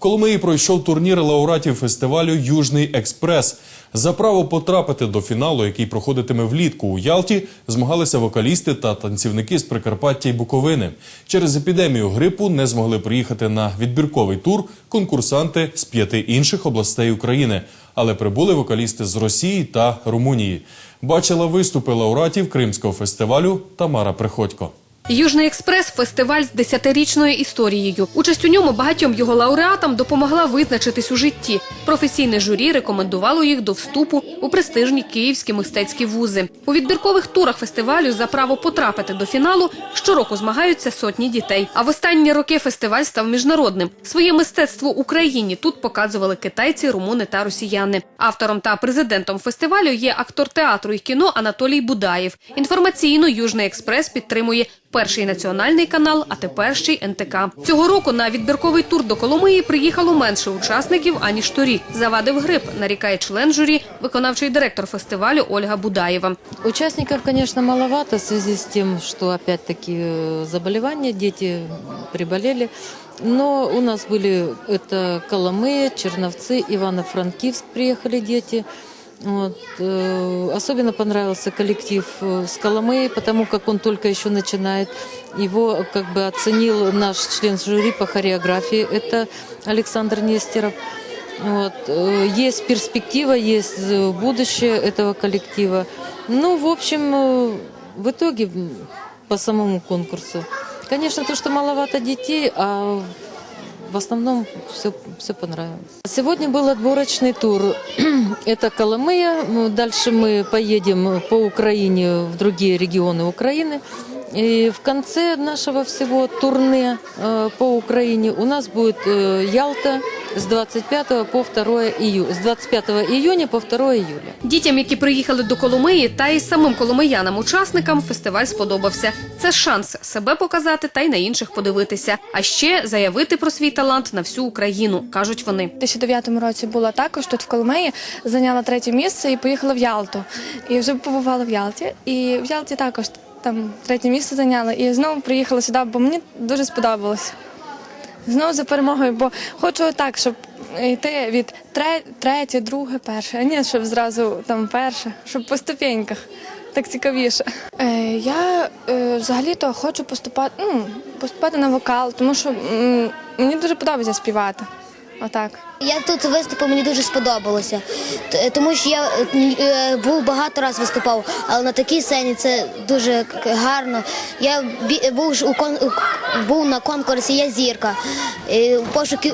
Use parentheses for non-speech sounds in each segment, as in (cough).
Коломиї пройшов турнір лауреатів фестивалю Южний експрес. За право потрапити до фіналу, який проходитиме влітку у Ялті, змагалися вокалісти та танцівники з Прикарпаття й Буковини. Через епідемію грипу не змогли приїхати на відбірковий тур конкурсанти з п'яти інших областей України, але прибули вокалісти з Росії та Румунії. Бачила виступи лауреатів Кримського фестивалю Тамара Приходько. Южний експрес фестиваль з десятирічною історією. Участь у ньому багатьом його лауреатам допомогла визначитись у житті. Професійне журі рекомендувало їх до вступу у престижні київські мистецькі вузи. У відбіркових турах фестивалю за право потрапити до фіналу щороку змагаються сотні дітей. А в останні роки фестиваль став міжнародним. Своє мистецтво Україні тут показували китайці, румуни та росіяни. Автором та президентом фестивалю є актор театру і кіно Анатолій Будаєв. Інформаційно Южний експрес підтримує перший національний канал, а тепер ще й НТК. Цього року на відбірковий тур до Коломиї приїхало менше учасників аніж торік. Завадив грип, нарікає член журі, виконавчий директор фестивалю Ольга Будаєва. Участников, конечно, маловато в связи с тем, что опять-таки э, заболевания, дети приболели. Но у нас были это Коломы, Черновцы, Ивано-Франкивск приехали дети. Вот. э, Особенно понравился коллектив э, с Коломы, потому как он только еще начинает. Его как бы оценил наш член жюри по хореографии, это Александр Нестеров. Вот. э, Есть перспектива, есть э, будущее этого коллектива. Ну, в общем, э, в итоге м, по самому конкурсу, конечно, то, что маловато детей, а в основном все, все понравилось. Сегодня был отборочный тур. (clears throat) Это Коломыя. Ну, Дальше мы поедем по Украине в другие регионы Украины. И в конце нашего всего турне э, по Украине у нас будет э, Ялта с 25 по 2 июля, с 25 июня по 2 июля. Дітям, які приїхали до Коломиї, та й самим коломиянам-учасникам фестиваль сподобався. Це шанс себе показати та й на інших подивитися, а ще заявити про свій талант на всю Україну, кажуть вони. У 2009 році була також тут в Коломиї, зайняла третє місце і поїхала в Ялту. І вже побувала в Ялті. І в Ялті також там третє місце зайняла. І знову приїхала сюди, бо мені дуже сподобалося. Знову за перемогою, бо хочу так, щоб йти від тре- третє, друге, перше, а ні, щоб зразу там перше, щоб по ступеньках. Так цікавіше. Е, я е, взагалі-то хочу поступати, ну, поступати на вокал, тому що мені дуже подобається співати. Отак. Я тут виступив, мені дуже сподобалося. Тому що я е, був багато разів виступав, але на такій сцені це дуже гарно. Я був на конкурсі Я зірка е,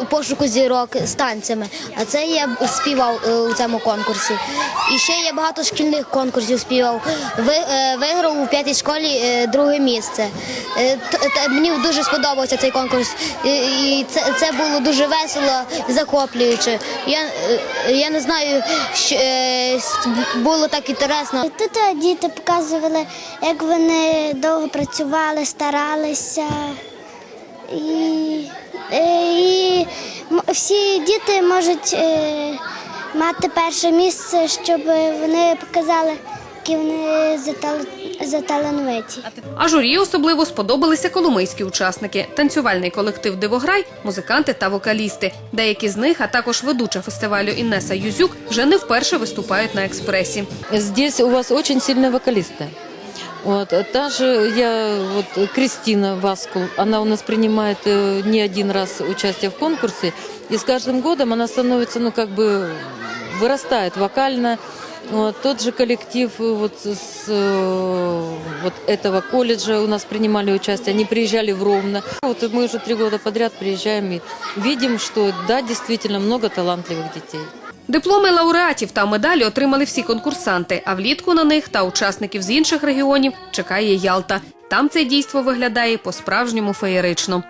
у пошуку, зірок з танцями. А це я співав е, у цьому конкурсі. І ще я багато шкільних конкурсів співав. Е, виграв у п'ятій школі е, друге місце. Е, Мені дуже сподобався цей конкурс. І, це, було дуже весело і захоплююче. Я, е, я не знаю, що, е, було так інтересно. Тут діти показували, як вони довго працювали, старалися. І, е, і всі діти можуть мати перше місце, щоб вони показали, які вони затал- заталановиті. А журі особливо сподобалися коломийські учасники, танцювальний колектив Дивограй, музиканти та вокалісти. Деякі з них, а також ведуча фестивалю Інеса Юзюк, вже не вперше виступають на експресі. Здесь у вас очень сильные вокалисты. Вот. Та же я, вот, Кристина Васкул, она у нас принимает э, не один раз участие в конкурсе, и с каждым годом она становится, ну, как бы, вырастает вокально. Вот, тот же коллектив э, вот, с э, вот этого колледжа у нас принимали участие, они приезжали в Ровно. Вот мы уже три года подряд приезжаем и видим, что да, действительно много талантливых детей. Дипломи лауреатів та медалі отримали всі конкурсанти, а влітку на них та учасників з інших регіонів чекає Ялта. Там це дійство виглядає по-справжньому феєрично.